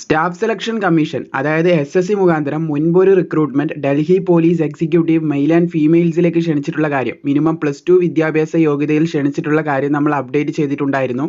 Staff selection commission അതായത് S S C മുഖാന്തരം മുൻപൊരു recruitment Delhi police executive male and ഫീമെയിൽസിലേക്ക് ക്ഷണിച്ചിട്ടുള്ള കാര്യം. മിനിമം പ്ലസ് ടു വിദ്യാഭ്യാസ യോഗ്യതയിൽ ക്ഷണിച്ചിട്ടുള്ള കാര്യം നമ്മൾ അപ്ഡേറ്റ് ചെയ്തിട്ടുണ്ടായിരുന്നു.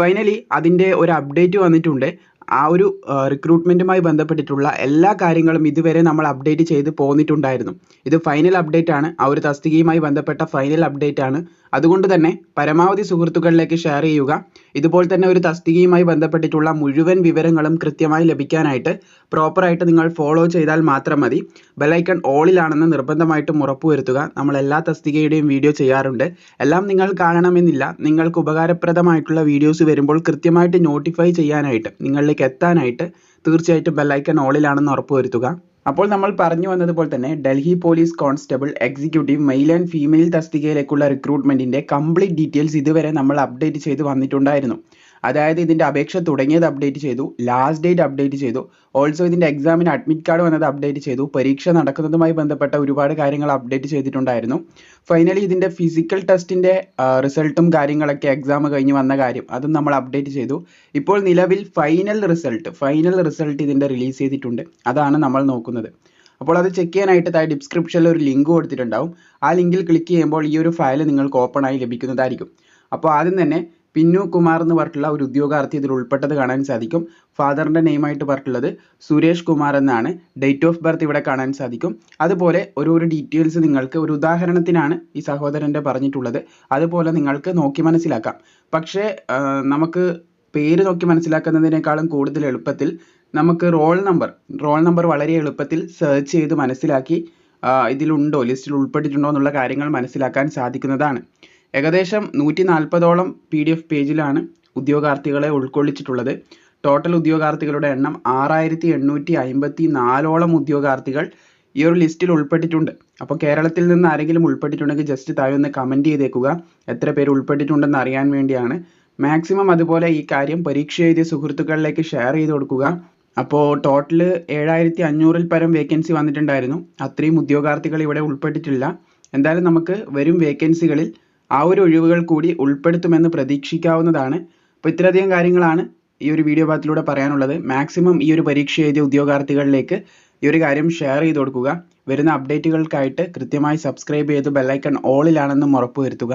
ഫൈനലി അതിന്റെ ഒരു അപ്ഡേറ്റ് വന്നിട്ടുണ്ട്. ആ ഒരു റിക്രൂട്ട്മെന്റുമായി ബന്ധപ്പെട്ടിട്ടുള്ള എല്ലാ കാര്യങ്ങളും ഇതുവരെ നമ്മൾ അപ്ഡേറ്റ് ചെയ്ത് പോന്നിട്ടുണ്ടായിരുന്നു. ഇത് ഫൈനൽ അപ്ഡേറ്റ് ആണ്. ആ ഒരു തസ്തികയുമായി ബന്ധപ്പെട്ട ഫൈനൽ അപ്ഡേറ്റ് ആണ്. അതുകൊണ്ട് തന്നെ പരമാവധി സുഹൃത്തുക്കളിലേക്ക് ഷെയർ ചെയ്യുക. ഇതുപോലെ തന്നെ ഒരു തസ്തികയുമായി ബന്ധപ്പെട്ടിട്ടുള്ള മുഴുവൻ വിവരങ്ങളും കൃത്യമായി ലഭിക്കാനായിട്ട് പ്രോപ്പറായിട്ട് നിങ്ങൾ ഫോളോ ചെയ്താൽ മാത്രം മതി. ബെലൈക്കൺ ഓളിലാണെന്ന് നിർബന്ധമായിട്ടും ഉറപ്പുവരുത്തുക. നമ്മൾ എല്ലാ തസ്തികയുടെയും വീഡിയോ ചെയ്യാറുണ്ട്. എല്ലാം നിങ്ങൾ കാണണമെന്നില്ല. നിങ്ങൾക്ക് ഉപകാരപ്രദമായിട്ടുള്ള വീഡിയോസ് വരുമ്പോൾ കൃത്യമായിട്ട് നോട്ടിഫൈ ചെയ്യാനായിട്ട് നിങ്ങളിലേക്ക് എത്താനായിട്ട് തീർച്ചയായിട്ടും ബെല്ലൈക്കൺ ഓളിലാണെന്ന് ഉറപ്പുവരുത്തുക. അപ്പോൾ നമ്മൾ പറഞ്ഞു വന്നതുപോലെ തന്നെ Delhi police constable executive male and female തസ്തികയിലേക്കുള്ള റിക്രൂട്ട്മെന്റിന്റെ കംപ്ലീറ്റ് ഡീറ്റെയിൽസ് ഇതുവരെ നമ്മൾ അപ്ഡേറ്റ് ചെയ്ത് വന്നിട്ടുണ്ടായിരുന്നു. അതായത് ഇതിന്റെ അപേക്ഷ തുടങ്ങിയത് അപ്ഡേറ്റ് ചെയ്തു ലാസ്റ്റ് ഡേറ്റ് അപ്ഡേറ്റ് ചെയ്തു. ഓൾസോ ഇതിന്റെ എക്സാമിന് അഡ്മിറ്റ് കാർഡ് വന്നത് അപ്ഡേറ്റ് ചെയ്തു. പരീക്ഷ നടക്കുന്നതുമായി ബന്ധപ്പെട്ട ഒരുപാട് കാര്യങ്ങൾ അപ്ഡേറ്റ് ചെയ്തിട്ടുണ്ടായിരുന്നു. ഫൈനലി ഇതിന്റെ ഫിസിക്കൽ ടെസ്റ്റിന്റെ റിസൾട്ടും കാര്യങ്ങളൊക്കെ എക്സാം കഴിഞ്ഞ് വന്ന കാര്യം അതും നമ്മൾ അപ്ഡേറ്റ് ചെയ്തു. ഇപ്പോൾ നിലവിൽ ഫൈനൽ റിസൾട്ട് ഫൈനൽ റിസൾട്ട് ഇതിന്റെ റിലീസ് ചെയ്തിട്ടുണ്ട്. അതാണ് നമ്മൾ നോക്കുന്നത്. അപ്പോൾ അത് ചെക്ക് ചെയ്യാനായിട്ട് താഴെ ഡിസ്ക്രിപ്ഷനിൽ ഒരു ലിങ്ക് കൊടുത്തിട്ടുണ്ടാവും. ആ ലിങ്കിൽ ക്ലിക്ക് ചെയ്യുമ്പോൾ ഈ ഒരു ഫയൽ നിങ്ങൾക്ക് ഓപ്പൺ ആയി ലഭിക്കുന്നതായിരിക്കും. അപ്പോൾ ആദ്യം തന്നെ പിന്നു കുമാർ എന്ന് പറഞ്ഞിട്ടുള്ള ഒരു ഉദ്യോഗാർത്ഥി ഇതിൽ ഉൾപ്പെട്ടത് കാണാൻ സാധിക്കും. ഫാദറിന്റെ നെയിമായിട്ട് പറഞ്ഞിട്ടുള്ളത് സുരേഷ് കുമാർ എന്നാണ്. ഡേറ്റ് ഓഫ് ബർത്ത് ഇവിടെ കാണാൻ സാധിക്കും. അതുപോലെ ഓരോരോ ഡീറ്റെയിൽസ് നിങ്ങൾക്ക് ഒരു ഉദാഹരണത്തിനാണ് ഈ സഹോദരന്റെ പറഞ്ഞിട്ടുള്ളത്. അതുപോലെ നിങ്ങൾക്ക് നോക്കി മനസ്സിലാക്കാം. പക്ഷേ നമുക്ക് പേര് നോക്കി മനസ്സിലാക്കുന്നതിനേക്കാളും കൂടുതൽ എളുപ്പത്തിൽ നമുക്ക് റോൾ നമ്പർ റോൾ നമ്പർ വളരെ എളുപ്പത്തിൽ സെർച്ച് ചെയ്ത് മനസ്സിലാക്കി ഇതിലുണ്ടോ ലിസ്റ്റിൽ ഉൾപ്പെട്ടിട്ടുണ്ടോ എന്നുള്ള കാര്യങ്ങൾ മനസ്സിലാക്കാൻ സാധിക്കുന്നതാണ്. ഏകദേശം നൂറ്റി നാൽപ്പതോളം പി ഡി എഫ് പേജിലാണ് ഉദ്യോഗാർത്ഥികളെ ഉൾക്കൊള്ളിച്ചിട്ടുള്ളത്. ടോട്ടൽ ഉദ്യോഗാർത്ഥികളുടെ എണ്ണം ആറായിരത്തി എണ്ണൂറ്റി അമ്പത്തി നാലോളം ഉദ്യോഗാർത്ഥികൾ ഈ ഒരു ലിസ്റ്റിൽ ഉൾപ്പെട്ടിട്ടുണ്ട്. അപ്പോൾ കേരളത്തിൽ നിന്ന് ആരെങ്കിലും ഉൾപ്പെട്ടിട്ടുണ്ടെങ്കിൽ ജസ്റ്റ് താഴെ ഒന്ന് കമന്റ് ചെയ്തേക്കുക. എത്ര പേര് ഉൾപ്പെട്ടിട്ടുണ്ടെന്ന് അറിയാൻ വേണ്ടിയാണ്. മാക്സിമം അതുപോലെ ഈ കാര്യം പരീക്ഷ എഴുതിയ സുഹൃത്തുക്കളിലേക്ക് ഷെയർ ചെയ്ത് കൊടുക്കുക. അപ്പോൾ ടോട്ടൽ ഏഴായിരത്തി അഞ്ഞൂറിൽ പരം വേക്കൻസി വന്നിട്ടുണ്ടായിരുന്നു. അത്രയും ഉദ്യോഗാർത്ഥികൾ ഇവിടെ ഉൾപ്പെട്ടിട്ടില്ല. എന്തായാലും നമുക്ക് വരും വേക്കൻസികളിൽ ആ ഒരു ഒഴിവുകൾ കൂടി ഉൾപ്പെടുത്തുമെന്ന് പ്രതീക്ഷിക്കാവുന്നതാണ്. അപ്പോൾ ഇത്രയധികം കാര്യങ്ങളാണ് ഈ ഒരു വീഡിയോ ഭാഗത്തിലൂടെ പറയാനുള്ളത്. മാക്സിമം ഈ ഒരു പരീക്ഷ എഴുതിയ ഉദ്യോഗാർത്ഥികളിലേക്ക് ഈ ഒരു കാര്യം ഷെയർ ചെയ്ത് കൊടുക്കുക. വരുന്ന അപ്ഡേറ്റുകൾക്കായിട്ട് കൃത്യമായി സബ്സ്ക്രൈബ് ചെയ്ത് ബെല്ലൈക്കൺ ഓളിലാണെന്നും ഉറപ്പുവരുത്തുക.